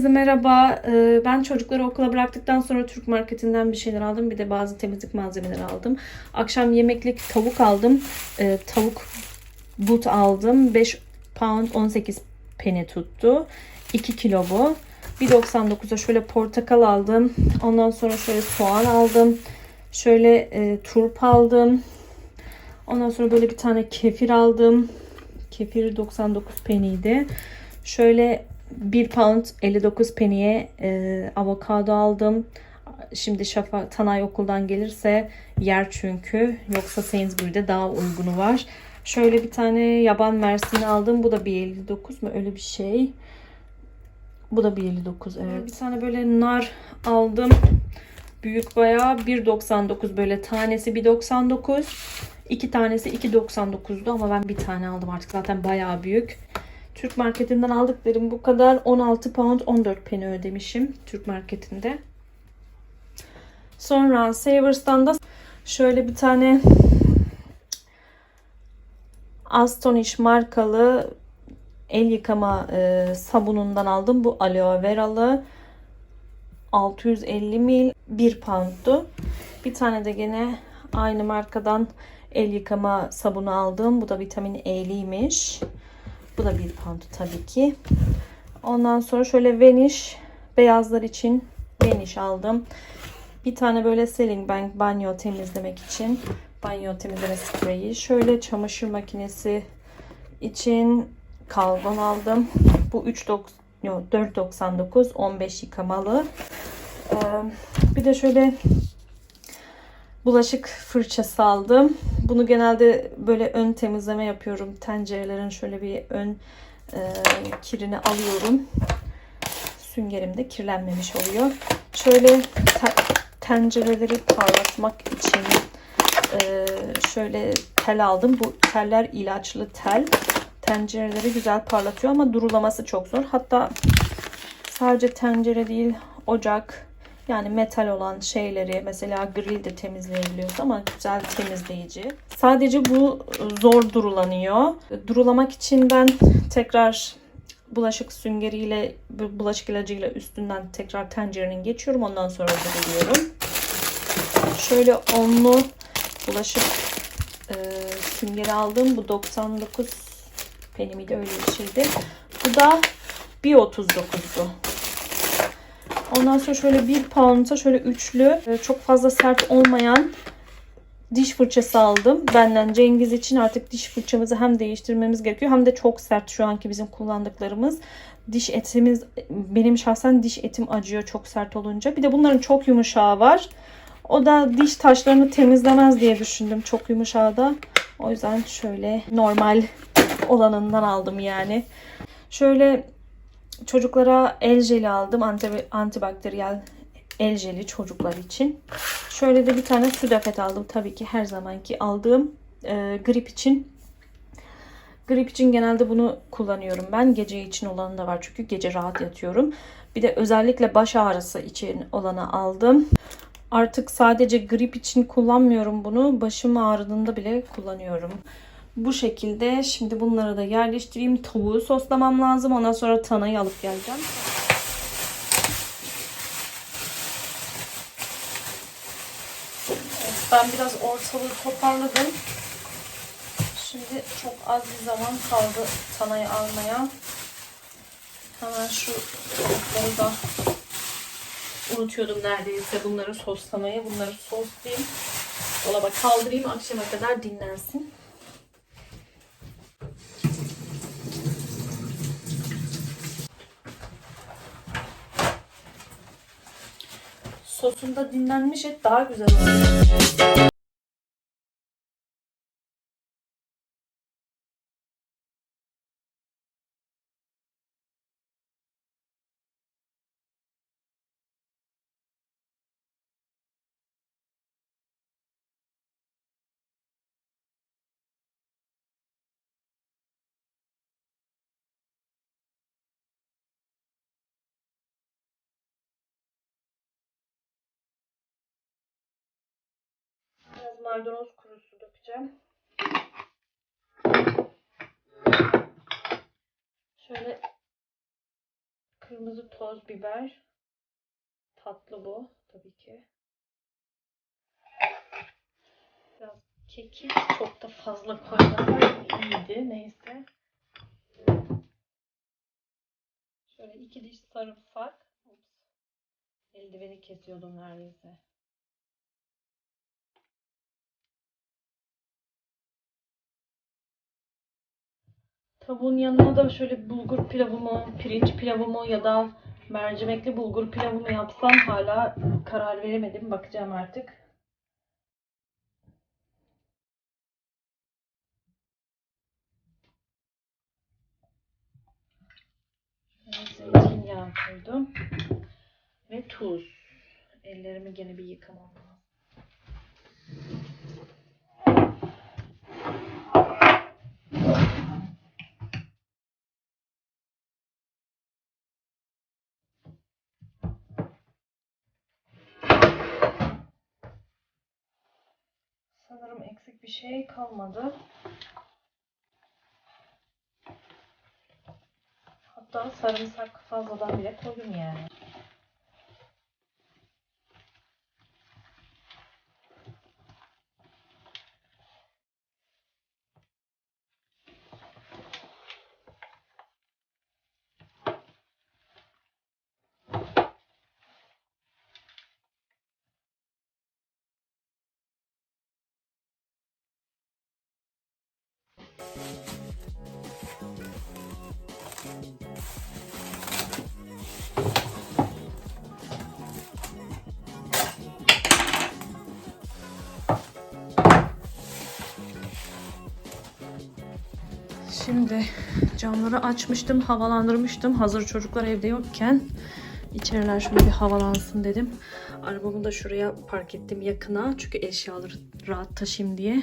Herkese merhaba. Ee, Ben çocukları okula bıraktıktan sonra Türk marketinden bir şeyler aldım. Bir de bazı temizlik malzemeleri aldım. Akşam yemeklik tavuk aldım. Ee, Tavuk but aldım. 5 pound 18 peni tuttu. 2 kilo bu. 1.99'a şöyle portakal aldım. Ondan sonra şöyle soğan aldım. Şöyle e, turp aldım. Ondan sonra böyle bir tane kefir aldım. Kefir 99 peniydi. Şöyle 1 pound 59 peniye e, avokado aldım. Şimdi Şafak Tanay okuldan gelirse yer çünkü. Yoksa Sainsbury'de daha uygunu var. Şöyle bir tane yaban mersini aldım. Bu da 1.59 mu? Öyle bir şey. Bu da 1.59 evet. Bir tane böyle nar aldım. Büyük bayağı 1.99 böyle tanesi 1.99. İki tanesi 2.99'du ama ben bir tane aldım artık zaten bayağı büyük. Türk marketinden aldıklarım bu kadar. 16 pound 14 peni ödemişim Türk marketinde. Sonra Savers'tan da şöyle bir tane Astonish markalı el yıkama e, sabunundan aldım. Bu aloe veralı. 650 mil 1 pound'du. Bir tane de gene aynı markadan el yıkama sabunu aldım. Bu da vitamin E'liymiş. Bu da 1 pound tabii ki. Ondan sonra şöyle Vanish beyazlar için Vanish aldım. Bir tane böyle Selling Bank banyo temizlemek için banyo temizleme spreyi. Şöyle çamaşır makinesi için kalban aldım. Bu 3 4.99 15 yıkamalı. Ee, bir de şöyle bulaşık fırçası aldım. Bunu genelde böyle ön temizleme yapıyorum. Tencerelerin şöyle bir ön e, kirini alıyorum. Süngerim de kirlenmemiş oluyor. Şöyle te- tencereleri parlatmak için e, şöyle tel aldım. Bu teller ilaçlı tel. Tencereleri güzel parlatıyor ama durulaması çok zor. Hatta sadece tencere değil ocak yani metal olan şeyleri mesela grill de temizleyebiliyoruz ama güzel temizleyici. Sadece bu zor durulanıyor. Durulamak için ben tekrar bulaşık süngeriyle bulaşık ilacıyla üstünden tekrar tencerenin geçiyorum. Ondan sonra duruluyorum. Şöyle onlu bulaşık e, süngeri aldım. Bu 99 peni miydi öyle bir şeydi. Bu da 1.39'du. Ondan sonra şöyle bir pound'a şöyle üçlü e, çok fazla sert olmayan diş fırçası aldım. Benden Cengiz için artık diş fırçamızı hem değiştirmemiz gerekiyor hem de çok sert şu anki bizim kullandıklarımız. Diş etimiz benim şahsen diş etim acıyor çok sert olunca. Bir de bunların çok yumuşağı var. O da diş taşlarını temizlemez diye düşündüm çok yumuşağı da. O yüzden şöyle normal olanından aldım yani. Şöyle Çocuklara el jeli aldım. Anti, antibakteriyel el jeli çocuklar için. Şöyle de bir tane südafet aldım. Tabii ki her zamanki aldığım e, grip için. Grip için genelde bunu kullanıyorum ben. Gece için olanı da var çünkü gece rahat yatıyorum. Bir de özellikle baş ağrısı için olanı aldım. Artık sadece grip için kullanmıyorum bunu. Başım ağrıdığında bile kullanıyorum. Bu şekilde şimdi bunları da yerleştireyim. Tavuğu soslamam lazım. Ondan sonra tanayı alıp geleceğim. Ben biraz ortalığı toparladım. Şimdi çok az bir zaman kaldı tanayı almaya. Hemen şu tavukları da unutuyordum neredeyse bunları soslamayı. Bunları soslayayım. Dolaba kaldırayım. Akşama kadar dinlensin. Sosunda dinlenmiş et daha güzel oluyor. Biraz maydanoz kurusu dökeceğim. Şöyle kırmızı toz biber. Tatlı bu tabii ki. Biraz kekik çok da fazla koymadan iyiydi. Neyse. Şöyle iki diş sarımsak. Eldiveni kesiyordum neredeyse. Tavuğun yanına da şöyle bulgur pilavımı, pirinç pilavımı ya da mercimekli bulgur pilavımı yapsam hala karar veremedim. Bakacağım artık. Zeytinyağı koydum. Ve tuz. Ellerimi gene bir yıkamam lazım. Şey kalmadı. Hatta sarımsak fazladan bile koydum yani. Şimdi camları açmıştım, havalandırmıştım. Hazır çocuklar evde yokken içeriler şöyle bir havalansın dedim. Arabamı da şuraya park ettim yakına. Çünkü eşyaları rahat taşıyayım diye.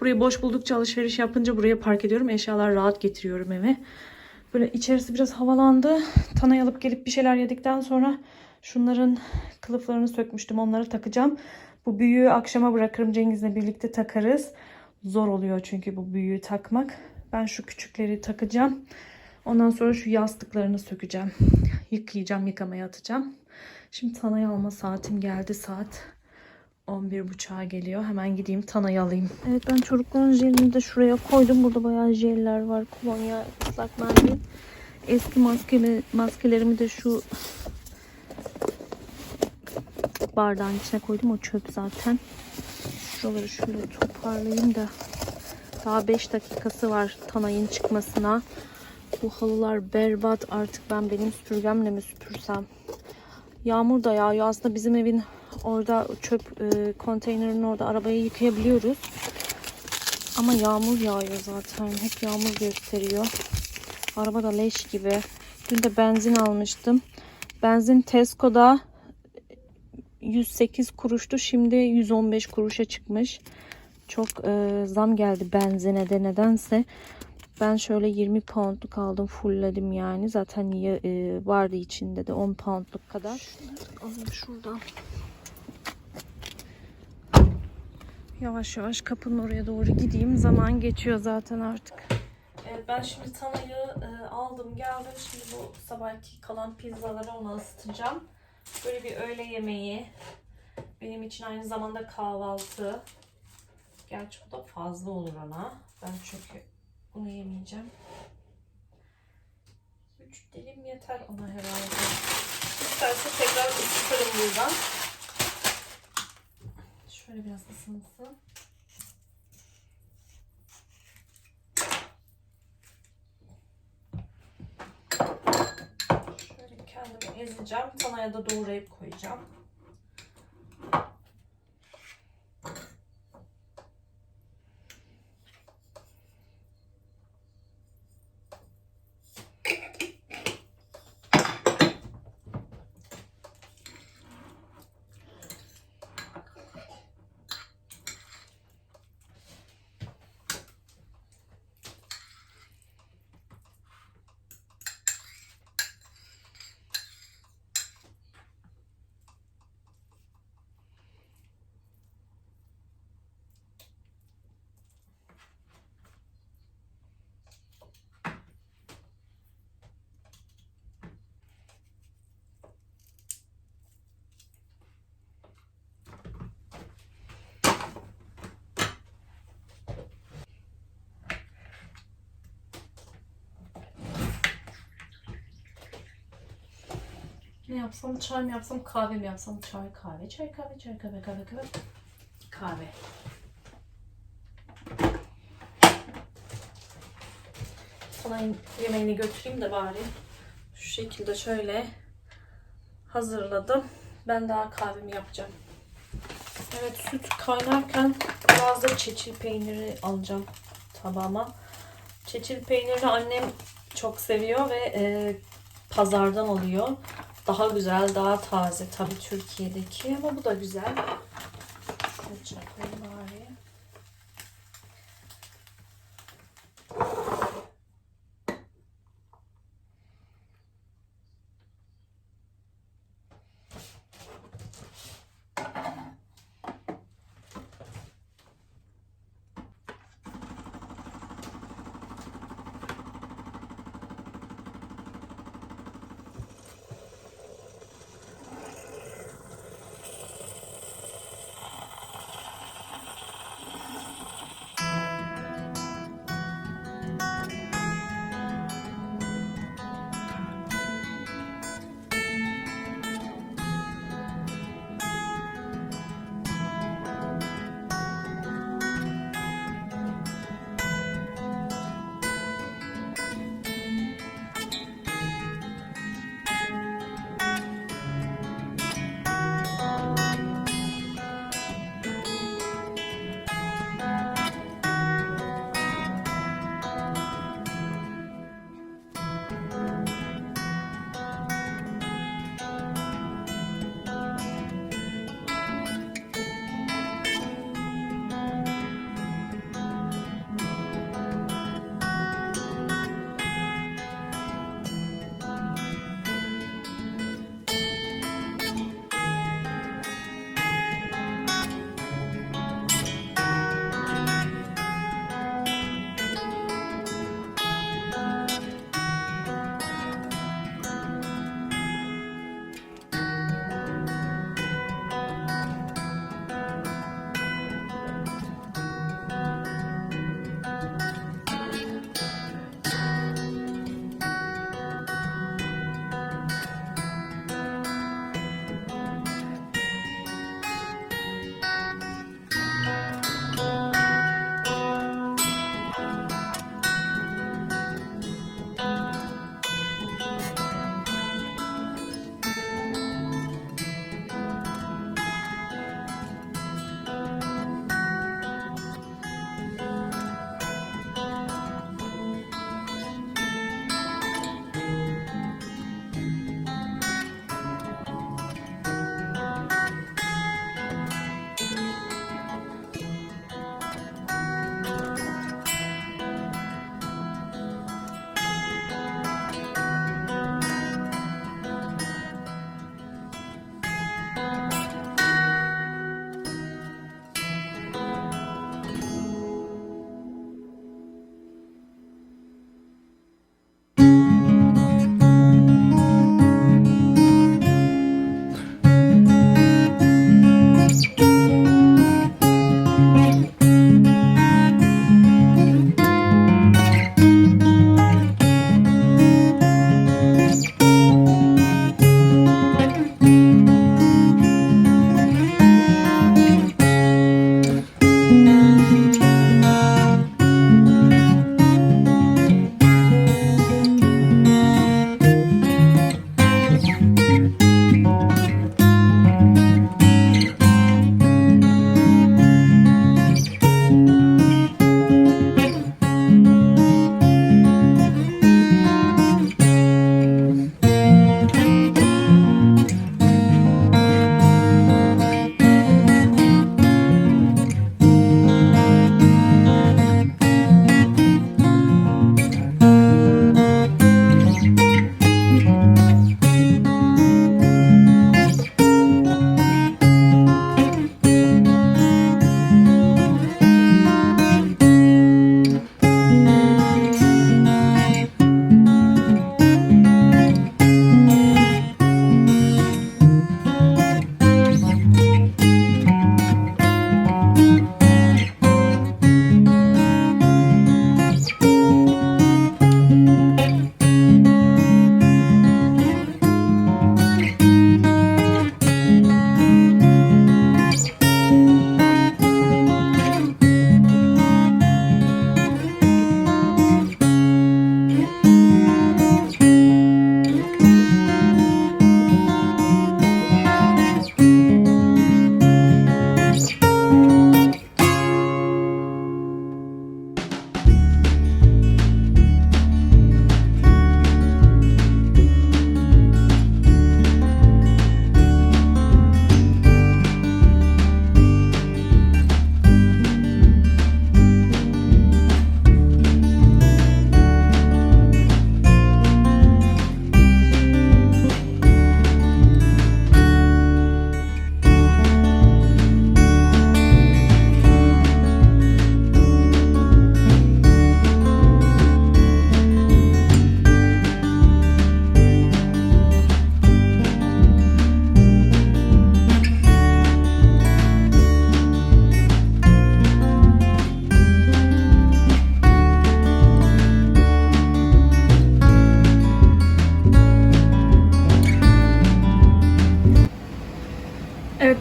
Burayı boş buldukça alışveriş yapınca buraya park ediyorum. Eşyalar rahat getiriyorum eve. Böyle içerisi biraz havalandı. Tanay alıp gelip bir şeyler yedikten sonra şunların kılıflarını sökmüştüm. Onları takacağım. Bu büyüğü akşama bırakırım. Cengiz'le birlikte takarız. Zor oluyor çünkü bu büyüğü takmak. Ben şu küçükleri takacağım. Ondan sonra şu yastıklarını sökeceğim. Yıkayacağım, yıkamaya atacağım. Şimdi Tanay'ı alma saatim geldi. Saat 11.30'a geliyor. Hemen gideyim Tanay'ı alayım. Evet ben çocukların jelini de şuraya koydum. Burada bayağı jeller var. Kolonya, ıslak mendil. Eski maskeli, maskelerimi de şu bardağın içine koydum. O çöp zaten. Şuraları şöyle toparlayayım da daha 5 dakikası var Tanay'ın çıkmasına. Bu halılar berbat. Artık ben benim süpürgemle mi süpürsem? Yağmur da yağıyor. Aslında bizim evin orada çöp e, konteynerinin orada arabayı yıkayabiliyoruz. Ama yağmur yağıyor zaten. Hep yağmur gösteriyor. Araba da leş gibi. Dün de benzin almıştım. Benzin Tesco'da 108 kuruştu. Şimdi 115 kuruşa çıkmış. Çok e, zam geldi benzine de nedense. Ben şöyle 20 poundluk aldım. Fullledim yani. Zaten e, vardı içinde de 10 poundluk kadar. Alayım şuradan. Yavaş yavaş kapının oraya doğru gideyim. Zaman geçiyor zaten artık. Ben şimdi Tana'yı e, aldım geldim. Şimdi bu sabahki kalan pizzaları ona ısıtacağım. Böyle bir öğle yemeği. Benim için aynı zamanda kahvaltı. Gerçi bu da fazla olur ona. Ben çünkü bunu yemeyeceğim. Üç dilim yeter ona herhalde. İsterse tekrar ısıtırım buradan. Şöyle biraz ısınsın. Şöyle kendimi ezeceğim. Tanaya da doğrayıp koyacağım. Ne yapsam? Çay mı yapsam? Kahve mi yapsam? Çay, kahve, çay, kahve, çay, kahve, kahve, kahve. Kahve. Sana yemeğini götüreyim de bari. Şu şekilde şöyle hazırladım. Ben daha kahvemi yapacağım. Evet süt kaynarken biraz da çeçil peyniri alacağım tabağıma. Çeçil peynirini annem çok seviyor ve e, pazardan alıyor. Daha güzel, daha taze tabii Türkiye'deki ama bu da güzel. Şunu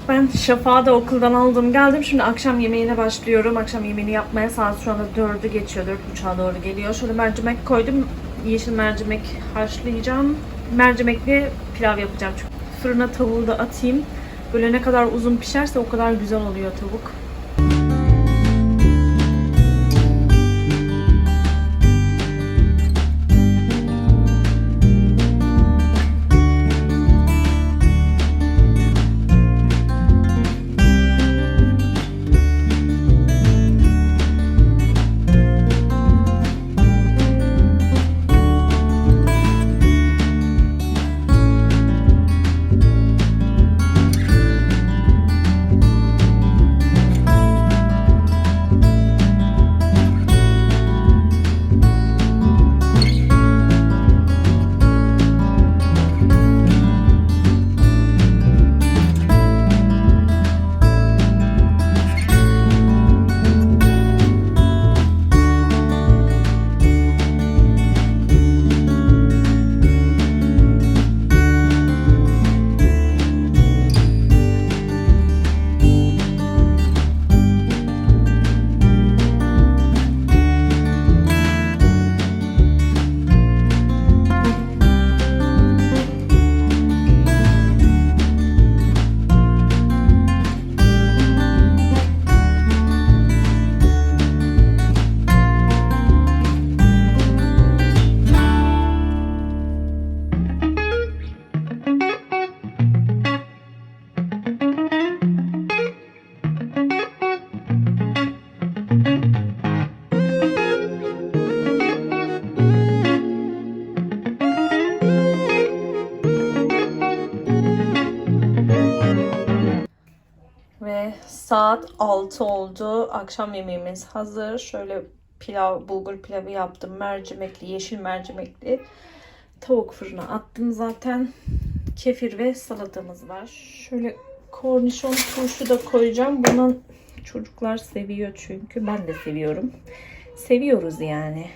Ben Şafak'ı da okuldan aldım geldim. Şimdi akşam yemeğine başlıyorum. Akşam yemeğini yapmaya saat şu anda 4'ü geçiyor. 4.30'a doğru geliyor. Şöyle mercimek koydum. Yeşil mercimek haşlayacağım. Mercimekli pilav yapacağım. Çünkü fırına tavuğu da atayım. Böyle ne kadar uzun pişerse o kadar güzel oluyor tavuk. Saat 6 oldu. Akşam yemeğimiz hazır. Şöyle pilav, bulgur pilavı yaptım. Mercimekli, yeşil mercimekli. Tavuk fırına attım zaten. Kefir ve salatamız var. Şöyle kornişon turşu da koyacağım. Bunu çocuklar seviyor çünkü. Ben de seviyorum. Seviyoruz yani.